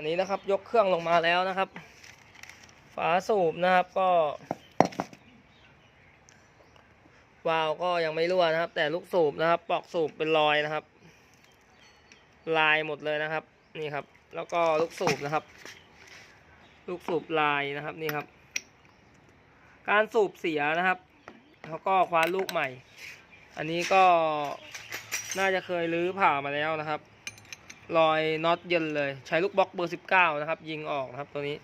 อันนี้นะครับยกเครื่องลงมาแล้วนะครับ ฝาสูบนะครับก็วาล์วก็ยังไม่รั่วนะครับ แต่ลูกสูบนะครับปอกสูบเป็นรอยนะครับ ลายหมดเลยนะครับนี่ครับ แล้วก็ลูกสูบนะครับ ลูกสูบลายนะครับนี่ครับ การสูบเสียนะครับแล้วก็คว้านลูกใหม่ อันนี้ก็น่าจะเคยรื้อผ่ามาแล้วนะครับ รอยน็อตเย็นเลย ใช้ลูกบล็อกเบอร์ 19 นะครับ ยิงออกนะครับตัวนี้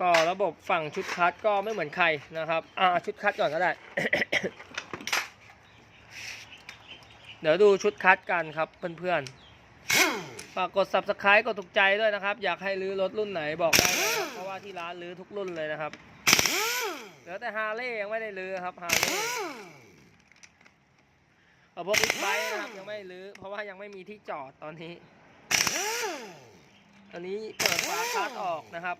ก็ระบบฝั่งชุดคัดก็ไม่เหมือนใครนะครับ อ่าชุดคัดก่อนก็ได้ เดี๋ยวดูชุดคัดกันครับเพื่อนๆฝากกด subscribe กดถูกใจด้วยนะครับ อยากให้รื้อรถรุ่นไหนบอกได้นะครับเพราะว่าที่ร้านรื้อทุกรุ่นเลยนะครับ เหลือแต่ฮาร์เลย์ยังไม่ได้รื้อครับฮาร์เลย์ เอาพวกบิ๊กไบค์นะครับยังไม่รื้อเพราะว่ายังไม่มีที่จอดตอนนี้ ตอนนี้เปิดฝาคัดออกนะครับ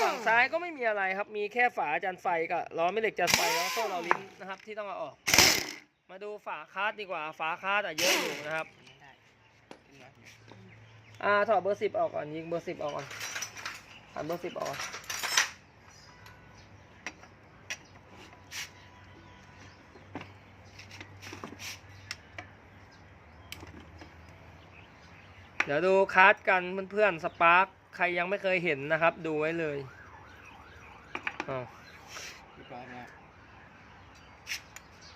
ฝั่งซ้ายก็ไม่มีอะไรครับ มีแค่ฝาจานไฟกับล้อแม่เหล็กจานไฟแล้วโซ่เราลิ้นนะครับ ที่ต้องเอาออก มาดูฝาคาดดีกว่า ฝาคาดอะเยอะอยู่นะครับอ่าถอดเบอร์สิบออกก่อนยิงเบอร์สิบออกก่อนถอดเบอร์สิบออกก่อนเดี๋ยวดูคาร์ดกันเพื่อนๆสปาร์คใครยังไม่เคยเห็นนะครับ ดูไว้เลย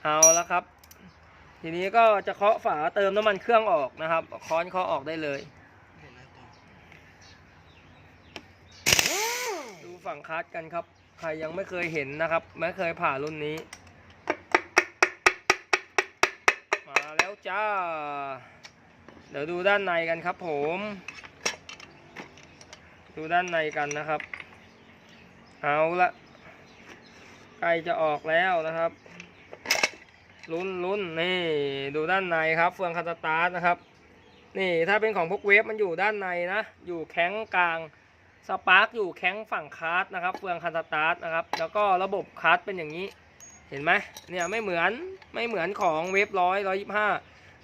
เอาแล้วครับ ทีนี้ก็จะเคาะฝาเติมน้ำมันเครื่องออกนะครับค้อนเคาะออกได้เลย ดูฝั่งคัสกันครับ ใครยังไม่เคยเห็นนะครับ ไม่เคยผ่ารุ่นนี้ มาแล้วจ้า ดี๋ยวดูด้านในกันครับผม ดูด้านในกันนะครับ เอาละใกล้จะออกแล้วนะครับ ลุ้นลุ้นนี่ดูด้านในครับเฟืองคันสตาร์ทนะครับ นี่ถ้าเป็นของพวกเวฟมันอยู่ด้านในนะ อยู่แข้งกลางสปาร์กอยู่แข้งฝั่งคาร์ดนะครับเฟืองคันสตาร์ทนะครับ แล้วก็ระบบคาร์ดเป็นอย่างนี้ เห็นไหมเนี่ยไม่เหมือนไม่เหมือนของเวฟร้อยร้อยยี่ห้า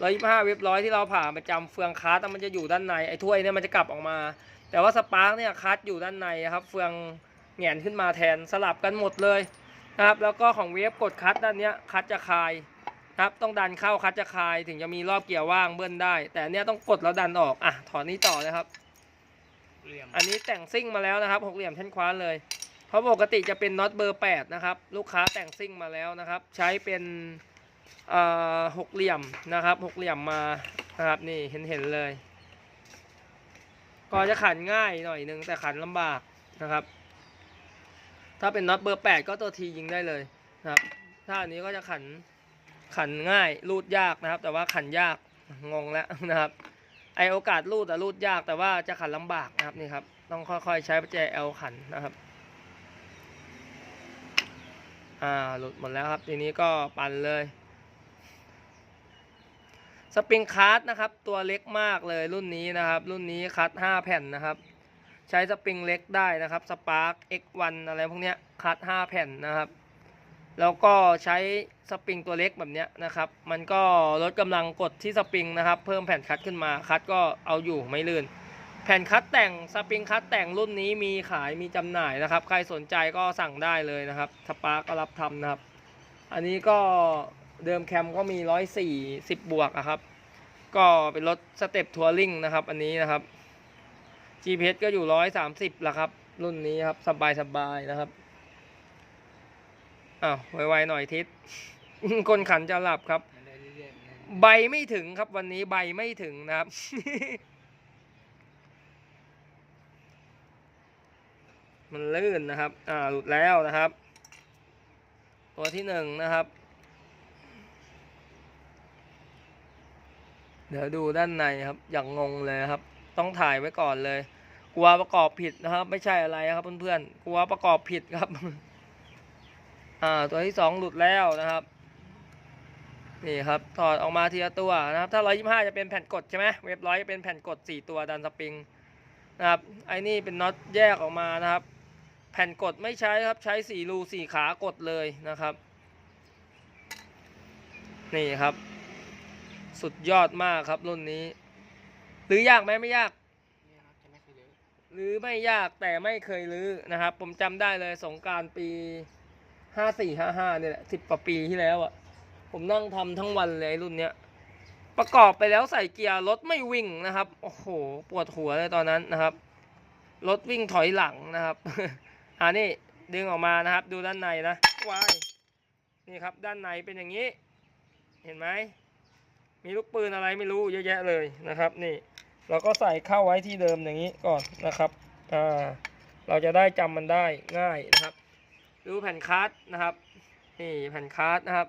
ร้อยยี่ห้าเวฟร้อยที่เราผ่าประจำเฟืองคาร์ดมันจะอยู่ด้านในไอ้ถ้วยเนี่ยมันจะกลับออกมา แต่ว่าสปาร์กเนี่ยคาร์ดอยู่ด้านในครับ เฟืองแหงนขึ้นมาแทนสลับกันหมดเลยนะครับ แล้วก็ของเวฟกดคัดด้านเนี้ยคัดจะคลายนะครับต้องดันเข้าคัดจะคลายถึงจะมีรอบเกียร์ว่างเบิ้ลได้ แต่อันเนี้ยต้องกดแล้วดันออกอะถอนนี้ต่อเลยครับเหลี่ยมอันนี้แต่งซิ่งมาแล้วนะครับหกเหลี่ยมแท่นคว้านเลย เพราะปกติจะเป็นน็อตเบอร์8นะครับ ลูกค้าแต่งซิ่งมาแล้วนะครับ ใช้เป็นเอ่อ หกเหลี่ยมนะครับหกเหลี่ยมมานะครับนี่เห็นเห็นเลย ก็จะขันง่ายหน่อยนึงแต่ขันลำบากนะครับ ถ้าเป็นน็อตเบอร์8ก็ตัวทียิงได้เลยนะครับถ้าอันนี้ก็จะขันขันง่ายรูดยากนะครับ แต่ว่าขันยากงงแล้วนะครับไอโอกาสรูดอะรูดยากแต่ว่าจะขันลำบากนะครับนี่ครับ ต้องค่อยๆใช้ประแจเอลขันนะครับอ่าหลุดหมดแล้วครับ ทีนี้ก็ปั่นเลย สปริงคัสนะครับ ตัวเล็กมากเลยรุ่นนี้นะครับ รุ่นนี้คัส5แผ่นนะครับ ใช้สปริงเล็กได้นะครับสปาร์ก X1 อะไรพวกเนี้ยคัส5แผ่นนะครับ แล้วก็ใช้สปริงตัวเล็กแบบเนี้ยนะครับ มันก็ลดกำลังกดที่สปริงนะครับ เพิ่มแผ่นคัดขึ้นมาคัดก็เอาอยู่ไม่ลื่น แผ่นคัดแต่งสปริงคัดแต่งรุ่นนี้มีขายมีจำหน่ายนะครับ ใครสนใจก็สั่งได้เลยนะครับสปาร์กก็รับทำนะครับ อันนี้ก็ เดิมแคมก็มีร้อยสี่สิบบวกอะครับ ก็เป็นรถสเต็ปทัวริงนะครับ อันนี้นะครับ GPS ก็อยู่ร้อยสามสิบละครับ รุ่นนี้ครับสบายสบายๆนะครับอ้าวไวๆหน่อยทิศคนขันจะหลับครับ ใบไม่ถึงครับวันนี้ใบไม่ถึงนะครับมันลื่นนะครับ อ่า หลุดแล้วนะครับ ตัวที่หนึ่งนะครับ เดี๋ยวดูด้านในครับ อย่างงงเลยครับ ต้องถ่ายไว้ก่อนเลย กลัวประกอบผิดนะครับ ไม่ใช่อะไรครับเพื่อนๆ กลัวประกอบผิดครับ อ่า ตัวที่สองหลุดแล้วนะครับ นี่ครับถอดออกมาทีละตัวนะครับ ถ้า125จะเป็นแผ่นกดใช่ไหมเว็บร้อยจะเป็นแผ่นกด4ตัวดันสปริงนะครับ ไอ้นี่เป็นน็อตแยกออกมานะครับ แผ่นกดไม่ใช้ครับ ใช้4รู4ขากดเลยนะครับ นี่ครับ สุดยอดมากครับรุ่นนี้หรือยากไหมไม่ยากหรือไม่ยากแต่ไม่เคยรื้อนะครับ ผมจำได้เลยสงการปีห้าสี่ห้าห้าเนี่ยแหละสิบกว่าปีที่แล้วอะ่ะ ผมนั่งทำทั้งวันเลยรุ่นเนี้ยประกอบไปแล้วใส่เกียร์รถไม่วิ่งนะครับ โอ้โห ปวดหัวเลยตอนนั้นนะครับ รถวิ่งถอยหลังนะครับอ่านี่ดึงออกมานะครับ ดูด้านในนะวายนี่ครับด้านในเป็นอย่างนี้ เห็นไหม มีลูกปืนอะไรไม่รู้เยอะแยะเลยนะครับนี่เราก็ใส่เข้าไว้ที่เดิมอย่างนี้ก่อนนะครับอ่าเราจะได้จำมันได้ง่ายนะครับ ดูแผ่นคัสนะครับนี่แผ่นคัสนะครับ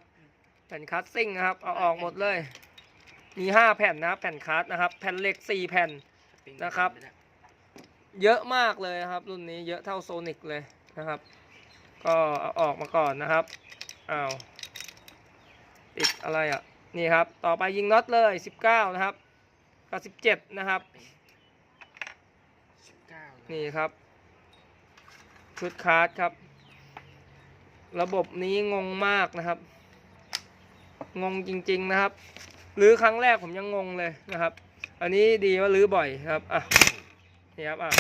แผ่นคัสซิ่งนะครับเอาออกหมดเลย มีห้าแผ่นนะครับแผ่นคัสนะครับ แผ่นเหล็กสี่แผ่นนะครับ เยอะมากเลยครับ รุ่นนี้เยอะเท่าโซนิกเลยนะครับ ก็เอาออกมาก่อนนะครับอ้าวติดอะไรอะ นี่ครับ ต่อไปยิงน็อตเลยสิบเก้านะครับ กับสิบเจ็ดนะครับสิบเก้านี่ครับ ชุดคาร์ดครับ ระบบนี้งงมากนะครับ งงจริง ๆนะครับรื้อครั้งแรกผมยังงงเลยนะครับ อันนี้ดีว่ารื้อบ่อยครับอะนี่ครับอะ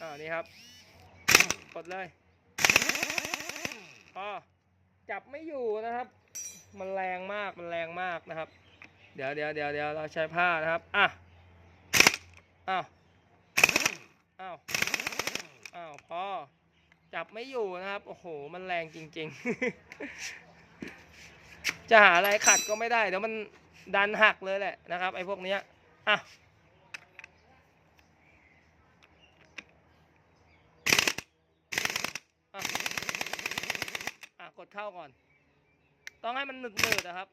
อ่านี่ครับกดเลยพอจับไม่อยู่นะครับ มันแรงมากมันแรงมากนะครับ เดี๋ยวเดี๋ยวเดี๋ยวเดี๋ยวเราใช้ผ้านะครับอะอ้าวอ้าวอ้าวพอจับไม่อยู่นะครับ โอ้โห มันแรงจริง ๆ จะหาอะไรขัดก็ไม่ได้เดี๋ยวมันดันหักเลยแหละนะครับ ไอ้พวกเนี้ยอะอะอะกดเข้าก่อน ต้องให้มันหนึดๆนะครับ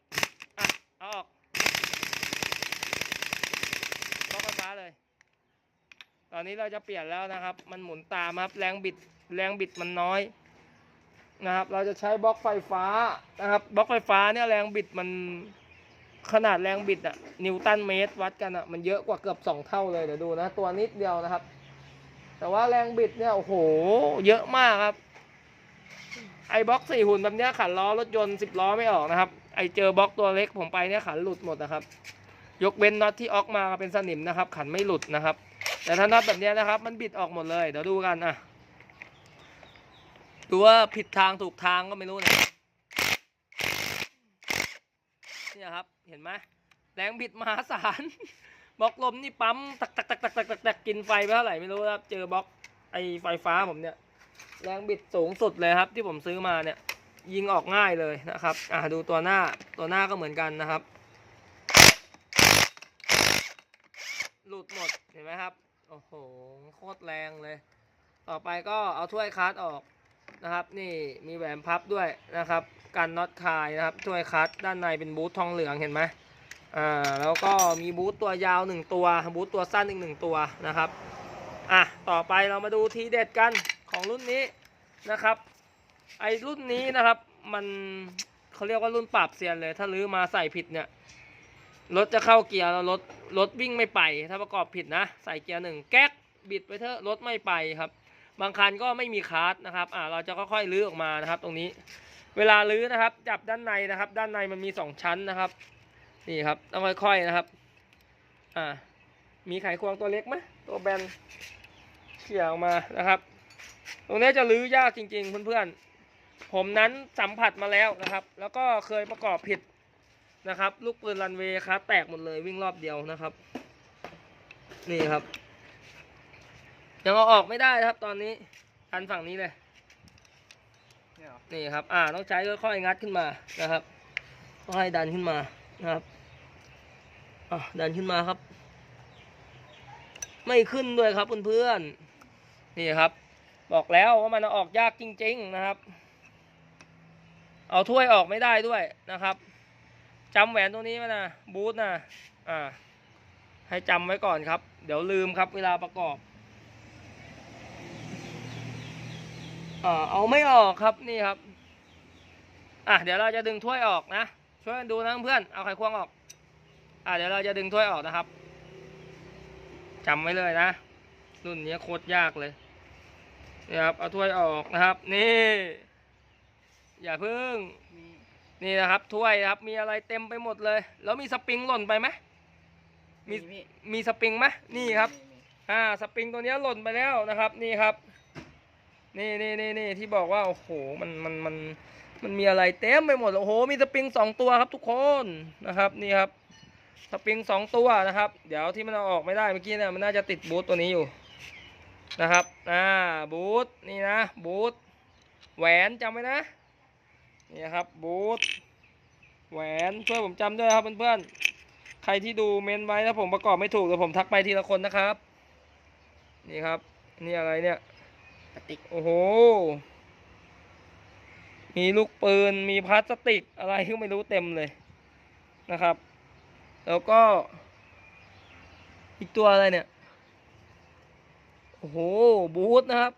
อะเอาออกบล็อกไฟฟ้าเลย ตอนนี้เราจะเปลี่ยนแล้วนะครับ มันหมุนตามครับแรงบิดแรงบิดมันน้อยนะครับ เราจะใช้บล็อกไฟฟ้านะครับบล็อกไฟฟ้าเนี่ยแรงบิดมันขนาดแรงบิดอะนิวตันเมตรวัดกันอะมันเยอะกว่าเกือบสองเท่าเลยเดี๋ยวดูนะ ตัวนิดเดียวนะครับ แต่ว่าแรงบิดเนี่ยโอ้โห เยอะมากครับ ไอ้บล็อกสี่หุ่นแบบเนี้ยขันล้อรถยนต์สิบล้อไม่ออกนะครับ ไอเจอบล็อกตัวเล็กผมไปเนี่ยขันหลุดหมดนะครับ ยกเว้นน็อตที่ออกมาเป็นสนิมนะครับ ขันไม่หลุดนะครับ แต่ถ้าน็อตแบบเนี้ยนะครับ มันบิดออกหมดเลยเดี๋ยวดูกันอะดูว่าผิดทางถูกทางก็ไม่รู้นี่ยเนี่ยครับเห็นไหมแรงบิดมหาศาลบล็อกลมนี่ปั๊มตักตักตักตักตักตักตักกินไฟไปเท่าไหร่ไม่รู้ครับ เจอบล็อกไอไฟฟ้าผมเนี่ย แรงบิดสูงสุดเลยครับ ที่ผมซื้อมาเนี่ยยิงออกง่ายเลยนะครับอะดูตัวหน้าตัวหน้าก็เหมือนกันนะครับ หลุดหมดเห็นไหมครับโอ้โหโคตรแรงเลย ต่อไปก็เอาถ้วยคัสออกนะครับ นี่มีแหวนพับด้วยนะครับกันน็อตคายนะครับถ้วยคัสด้านในเป็นบูททองเหลืองเห็นไหมอ่าแล้วก็มีบูทตัวยาวหนึ่งตัวบูทตัวสั้นอีกหนึ่งตัวนะครับอะต่อไปเรามาดูทีเด็ดกัน ของรุ่นนี้นะครับ ไอรุ่นนี้นะครับ มันเขาเรียกว่ารุ่นปรับเซียนเลย ถ้าลื้อมาใส่ผิดเนี่ยรถจะเข้าเกียร์แล้วรถรถวิ่งไม่ไป ถ้าประกอบผิดนะ ใส่เกียร์หนึ่งแก๊กบิดไปเถอะรถไม่ไปครับ บางคันก็ไม่มีคาร์ดนะครับอ่าเราจะค่อยๆลื้อออกมานะครับ ตรงนี้ เวลาลื้อนะครับ จับด้านในนะครับ ด้านในมันมีสองชั้นนะครับ นี่ครับต้องค่อยๆนะครับ อ่ามีไขควงตัวเล็กไหมตัวแบนเขี่ยออกมานะครับ ตรงนี้จะลื้อยากจริง ๆ เพื่อนๆ ผมนั้นสัมผัสมาแล้วนะครับ แล้วก็เคยประกอบผิดนะครับ ลูกปืนรันเวย์ครับแตกหมดเลยวิ่งรอบเดียวนะครับ นี่ครับ ยังเอาออกไม่ได้ครับตอนนี้ทันฝั่งนี้เลย นี่ครับ อ่าต้องใช้ค่อยๆงัดขึ้นมานะครับค่อยๆดันขึ้นมานะครับอะดันขึ้นมาครับ ไม่ขึ้นด้วยครับเพื่อนๆนี่ครับ บอกแล้วว่ามันอออกยากจริง ๆนะครับ เอาถ้วยออกไม่ได้ด้วยนะครับจำแหวนตรงนี้ไว้นะบูทนะอ่า ให้จำไว้ก่อนครับ เดี๋ยวลืมครับเวลาประกอบอ่าเอาไม่ออกครับนี่ครับ อะเดี๋ยวเราจะดึงถ้วยออกนะช่วยกันดูนะเพื่อนเอาไขควงออก อะเดี๋ยวเราจะดึงถ้วยออกนะครับจำไว้เลยนะรุ่นนี้โคตรยากเลย นี่ครับเอาถ้วยออกนะครับนี่ อย่าเพิ่งมีนี่นะครับถ้วยนะครับมีอะไรเต็มไปหมดเลย แล้วมีสปริงหล่นไปไหมมีพี่มีสปริงไหมนี่ครับมีมีอ่าสปริงตัวเนี้ยหล่นไปแล้วนะครับ นี่ครับ นี่นี่นี่นี่ที่บอกว่าโอ้โหมันมันมันมันมีอะไรเต็มไปหมดโอ้โห มีสปริงสองตัวครับทุกคนนะครับ นี่ครับสปริงสองตัวนะครับ เดี๋ยวที่มันเอาออกไม่ได้เมื่อกี้เนี่ยมันน่าจะติดบูทตัวนี้อยู่ นะครับอ่าบูทนี่นะบูทแหวนจำไว้นะนี่นะครับบูทแหวนช่วยผมจำด้วยครับเพื่อนๆใครที่ดูเมนไว้ถ้าผมประกอบไม่ถูกเดี๋ยวผมทักไปทีละคนนะครับ นี่ครับนี่อะไรเนี่ยกระติกโอ้โห มีลูกปืน มีพลาสติกอะไรก็ไม่รู้เต็มเลยนะครับ แล้วก็ อีกตัวอะไรเนี่ยโอ้โห บูทนะครับ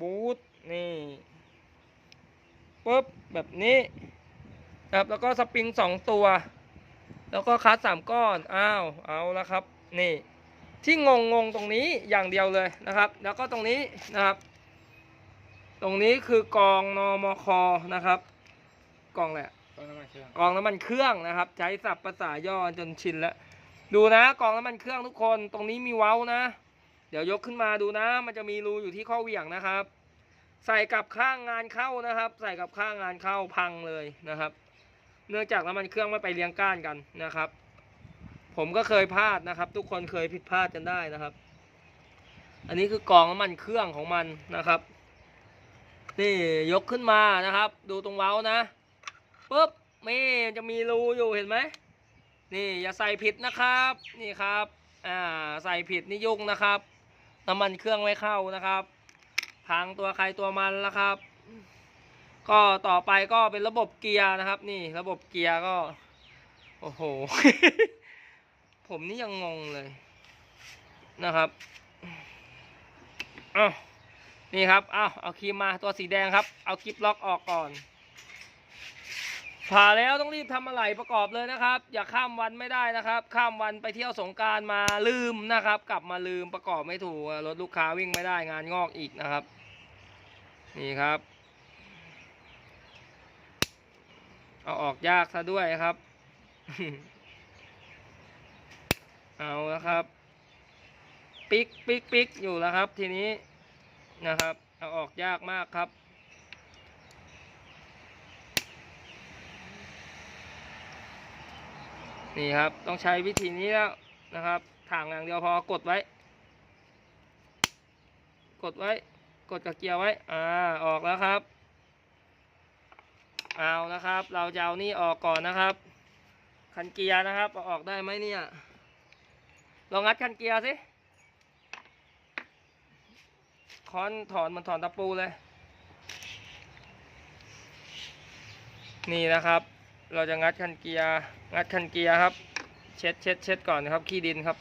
บูทนี่ปุ๊บแบบนี้นะครับแล้วก็สปริงสองตัว แล้วก็คัสสามก้อน อ้าว เอาละครับ นี่ ที่งงงงๆตรงนี้อย่างเดียวเลยนะครับ แล้วก็ตรงนี้นะครับ ตรงนี้คือกองนมคนะครับ กองแหละต้นน้ำมันเครื่องกองน้ำมันเครื่องนะครับ ใช้ศัพท์ภาษาย่อจนชินแล้ว ดูนะกองน้ำมันเครื่องทุกคน ตรงนี้มีเว้านะ เดี๋ยวยกขึ้นมาดูนะ มันจะมีรูอยู่ที่ข้อเหวี่ยงนะครับ ใส่กับข้างงานเข้านะครับ ใส่กับข้างงานเข้าพังเลยนะครับ เนื่องจากน้ำมันเครื่องไม่ไปเลี้ยงก้านกันนะครับ ผมก็เคยพลาดนะครับ ทุกคนเคยผิดพลาดกันได้นะครับ อันนี้คือกองน้ำมันเครื่องของมันนะครับ นี่ยกขึ้นมานะครับ ดูตรงเว้านะปุ๊บนี่จะมีรูอยู่เห็นไหมนี่อย่าใส่ผิดนะครับ นี่ครับ อ่า ใส่ผิดนี่ยุ่งนะครับ น้ำมันเครื่องไม่เข้านะครับ พังตัวใครตัวมันแล้วครับ ก็ต่อไปก็เป็นระบบเกียร์นะครับ นี่ระบบเกียร์ก็ โอ้โห ผมนี่ยังงงเลยนะครับอ้าวนี่ครับอ้าวเอาครีมมาตัวสีแดงครับ เอาคลิปล็อกออกก่อน ผ่าแล้วต้องรีบทำอะไรประกอบเลยนะครับ อย่าข้ามวันไม่ได้นะครับ ข้ามวันไปเที่ยวสงการมาลืมนะครับ กลับมาลืมประกอบไม่ถูกรถลูกค้าวิ่งไม่ได้งานงอกอีกนะครับ นี่ครับ เอาออกยากซะด้วยครับ เอาแล้วครับ ปิกปิกปิกอยู่แล้วครับ ทีนี้นะครับ เอาออกยากมากครับ นี่ครับต้องใช้วิธีนี้แล้วนะครับถ่างอย่างเดียวพอกดไว้ กดไว้ กดกับเกียร์ไว้ อ่าออกแล้วครับ เอานะครับ เราจะเอานี่ออกก่อนนะครับ คันเกียร์นะครับอออกได้ไหมเนี่ยลองงัดคันเกียร์สิค้อนถอนมันถอนตะปูเลย นี่นะครับ เราจะงัดคันเกียร์งัดคันเกียร์ครับ เช็ดเช็ดเช็ดก่อนนะครับขี้ดินครับ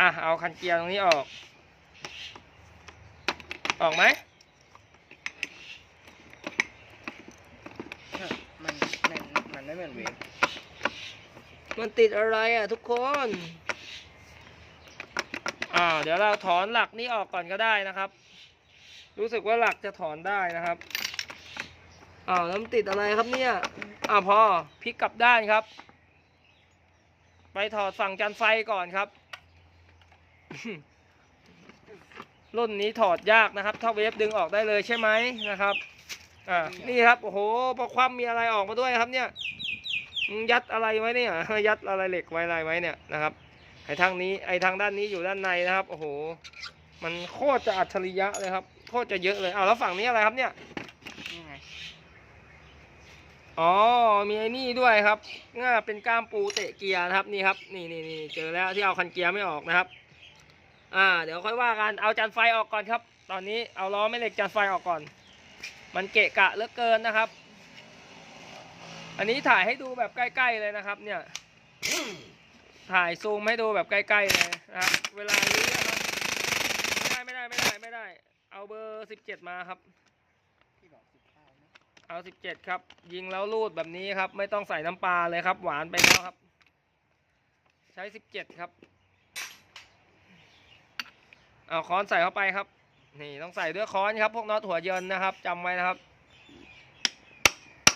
อะเอาคันเกียร์ตรงนี้ออก ออกไหมมันมันมันไม่เหมือนเวฟมันติดอะไรอะทุกคนอ่าเดี๋ยวเราถอนหลักนี้ออกก่อนก็ได้นะครับ รู้สึกว่าหลักจะถอนได้นะครับอ้าวแล้วติดอะไรครับเนี่ยอ่าวพอพลิกกลับด้านครับ ไปถอดฝั่งจันไฟก่อนครับ รุ่นนี้ถอดยากนะครับ ถ้าเวฟดึงออกได้เลยใช่ไหมนะครับอ่านี่ครับโอ้โหพอความมีอะไรออกมาด้วยครับเนี่ยยัดอะไรไว้เนี่ยยัดอะไรเหล็กไว้อะไรไว้เนี่ยนะครับไอ้ทางนี้ไอ้ทางด้านนี้อยู่ด้านในนะครับ โอ้โห มันโคตรจะอัจฉริยะเลยครับ คตรจะเยอะเลยอ้าวแล้วฝั่งนี้อะไรครับเนี่ยนี่ไงอ๋อ มีไอ้นี่ด้วยครับง่าเป็นก้ามปูเตะเกียร์นะครับนี่ครับ นี่นี่นี่เจอแล้วที่เอาคันเกียร์ไม่ออกนะครับ อ่า เดี๋ยวค่อยว่ากันเอาจานไฟออกก่อนครับ ตอนนี้เอาล้อแม่เหล็กจานไฟออกก่อน มันเกะกะเหลือเกินนะครับ อันนี้ถ่ายให้ดูแบบใกล้ ๆเลยนะครับ เนี่ย ถ่ายซูมให้ดูแบบใกล้ๆเลยนะครับ เวลานี้ ร์สิบเจ็ดมาครับพี่บอกสิบเก้านะเอาสิบเจ็ดครับ ยิงแล้วรูดแบบนี้ครับ ไม่ต้องใส่น้ำปลาเลยครับ หวานไปแล้วครับ ใช้สิบเจ็ดครับ เอาค้อนใส่เข้าไปครับ นี่ต้องใส่ด้วยค้อนครับ พวกน็อตหัวเยินนะครับจำไว้นะครับ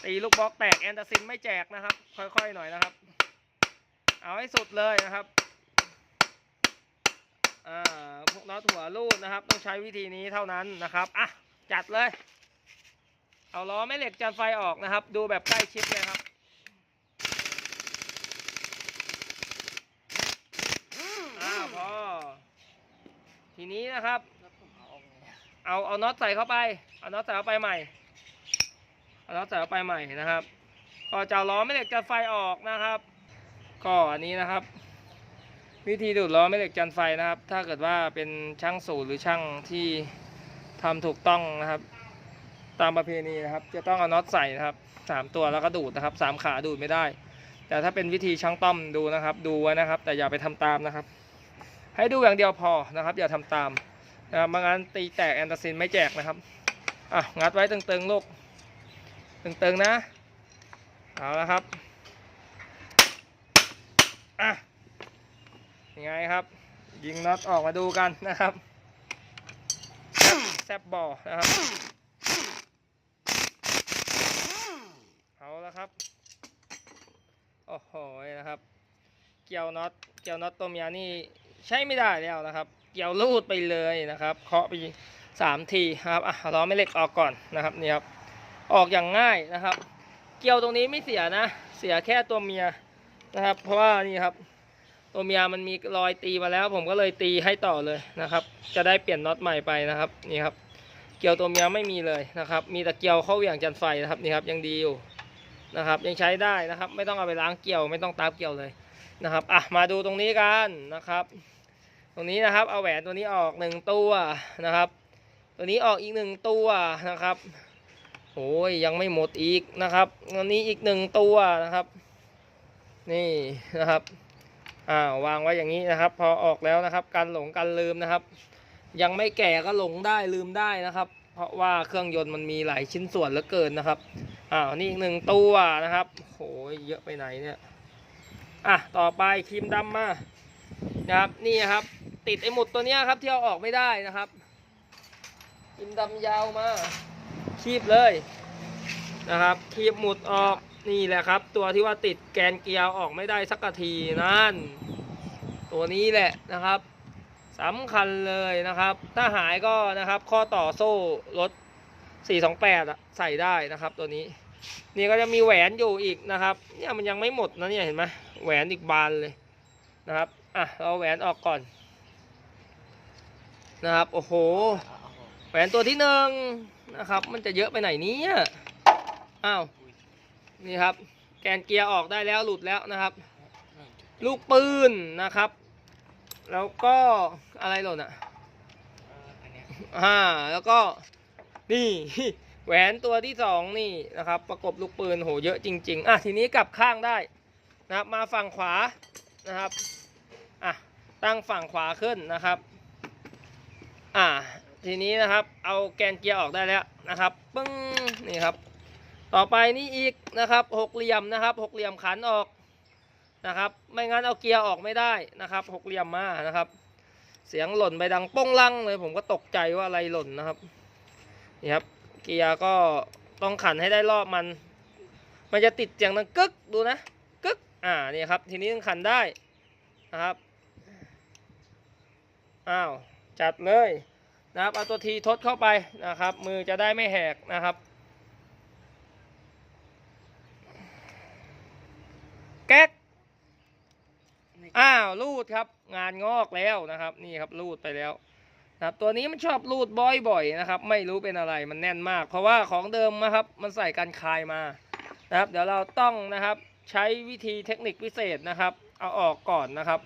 ตีลูกบล็อกแตกแอนตาซินไม่แจกนะครับ ค่อยๆหน่อยนะครับ เอาให้สุดเลยนะครับ อ่า พวก น็อตหัวรูดนะครับ ต้องใช้วิธีนี้เท่านั้นนะครับอะจัดเลย เอาล้อแม่เหล็กจันไฟออกนะครับ ดูแบบใกล้ชิดเลยครับอ่าพอทีนี้นะครับ เอาเอาน็อตใส่เข้าไป เอาน็อตใส่เข้าไปใหม่ เอาน็อตใส่เข้าไปใหม่นะครับก็จะเอาล้อแม่เหล็กจันไฟออกนะครับ ก็อันนี้นะครับ วิธีดูดล้อแม่เหล็กจันไฟนะครับ ถ้าเกิดว่าเป็นช่างสูตรหรือช่างที่ทำถูกต้องนะครับ ตามประเพณีนะครับ จะต้องเอาน็อตใส่นะครับสามตัวแล้วก็ดูดนะครับสามขาดูดไม่ได้ แต่ถ้าเป็นวิธีช่างต้อมดูนะครับ ดูไว้นะครับ แต่อย่าไปทำตามนะครับ ให้ดูอย่างเดียวพอนะครับ อย่าทำตามนะครับไม่งั้นตีแตกแอนตาซินไม่แจกนะครับอะงัดไว้ตึงๆลูกตึงๆนะเอาละครับอะ ยังไงครับ ยิงน็อตออกมาดูกันนะครับ แซบบบอนะครับ เอาละครับ โอ้โหนะครับ เกี่ยวน็อต เกี่ยวน็อตตัวเมียนี่ใช้ไม่ได้แล้วนะครับ เกี่ยวรูดไปเลยนะครับ เคาะไปสามทีครับ อะล้อไม่เหล็กออกก่อนนะครับนี่ครับ ออกอย่างง่ายนะครับ เกี่ยวตรงนี้ไม่เสียนะ เสียแค่ตัวเมียนะครับ เพราะว่านี่ครับ ตัวเมียมันมีรอยตีมาแล้ว ผมก็เลยตีให้ต่อเลยนะครับ จะได้เปลี่ยนน็อตใหม่ไปนะครับนี่ครับ เกี่ยวตัวเมียไม่มีเลยนะครับ มีแต่เกี่ยวเข้าอย่างจันไฟนะครับนี่ครับยังดีอยู่นะครับ ยังใช้ได้นะครับ ไม่ต้องเอาไปล้างเกี่ยว ไม่ต้องตามเกี่ยวเลยนะครับอะมาดูตรงนี้กันนะครับ ตรงนี้นะครับ เอาแหวนตัวนี้ออกหนึ่งตัวนะครับ ตัวนี้ออกอีกหนึ่งตัวนะครับโอ้ยยังไม่หมดอีกนะครับตัวนี้อีกหนึ่งตัวนะครับ นี่นะครับ อ่าวางไว้อย่างนี้นะครับ พอออกแล้วนะครับการหลงการลืมนะครับ ยังไม่แก่ก็หลงได้ลืมได้นะครับ เพราะว่าเครื่องยนต์มันมีหลายชิ้นส่วนเหลือเกินนะครับอ้าวนี่อีกหนึ่งตัวนะครับโอ้ยเยอะไปไหนเนี่ยอะต่อไปครีมดำมานะครับนี่ครับ ติดไอ้หมุดตัวเนี้ยครับที่เอาออกไม่ได้นะครับกินดำยาวมาคีบเลยนะครับคีบหมุดออก นี่แหละครับ ตัวที่ว่าติดแกนเกียร์ออกไม่ได้สักทีนั่น ตัวนี้แหละนะครับสำคัญเลยนะครับ ถ้าหายก็นะครับข้อต่อโซ่รถ 428 ใส่ได้นะครับ ตัวนี้ นี่ก็จะมีแหวนอยู่อีกนะครับ เนี่ยมันยังไม่หมดนะเนี่ยเห็นไหมแหวนอีกบานเลยนะครับอะเราแหวนออกก่อนนะครับโอ้โห แหวนตัวที่หนึ่งนะครับ มันจะเยอะไปไหนเนี้อ้าว นี่ครับ แกนเกียร์ออกได้แล้วหลุดแล้วนะครับนี่ลูกปืนนะครับ แล้วก็อะไรหล่นอะเอออันเนี้ยอ่าแล้วก็นี่แหวนตัวที่สองนี่นะครับ ประกบลูกปืนโหเยอะจริง ๆ อะทีนี้กลับข้างได้นะครับ มาฝั่งขวานะครับอะตั้งฝั่งขวาขึ้นนะครับอ่าทีนี้นะครับ เอาแกนเกียร์ออกได้แล้วนะครับปึ้งนี่ครับ ต่อไปนี่อีกนะครับหกเหลี่ยมนะครับหกเหลี่ยมขันออกนะครับไม่งั้นเอาเกียร์ออกไม่ได้นะครับหกเหลี่ยมมานะครับ เสียงหล่นไปดังป้งลังเลยผมก็ตกใจว่าอะไรหล่นนะครับนี่ครับเกียร์ก็ต้องขันให้ได้รอบมัน มันจะติดเสียงดังกึกดูนะกึกอ่านี่ครับทีนี้ต้องขันได้นะครับอ้าวจัดเลยนะครับเอาตัวทีทดเข้าไปนะครับ มือจะได้ไม่แหกนะครับ แก๊กนี่อ้าวรูดครับ งานงอกแล้วนะครับ นี่ครับรูดไปแล้วนะครับตัวนี้มันชอบรูดบ่อยๆนะครับ ไม่รู้เป็นอะไรมันแน่นมาก เพราะว่าของเดิมนะครับ มันใส่กันคายมานะครับ เดี๋ยวเราต้องนะครับ ใช้วิธีเทคนิคพิเศษนะครับ เอาออกก่อนนะครับ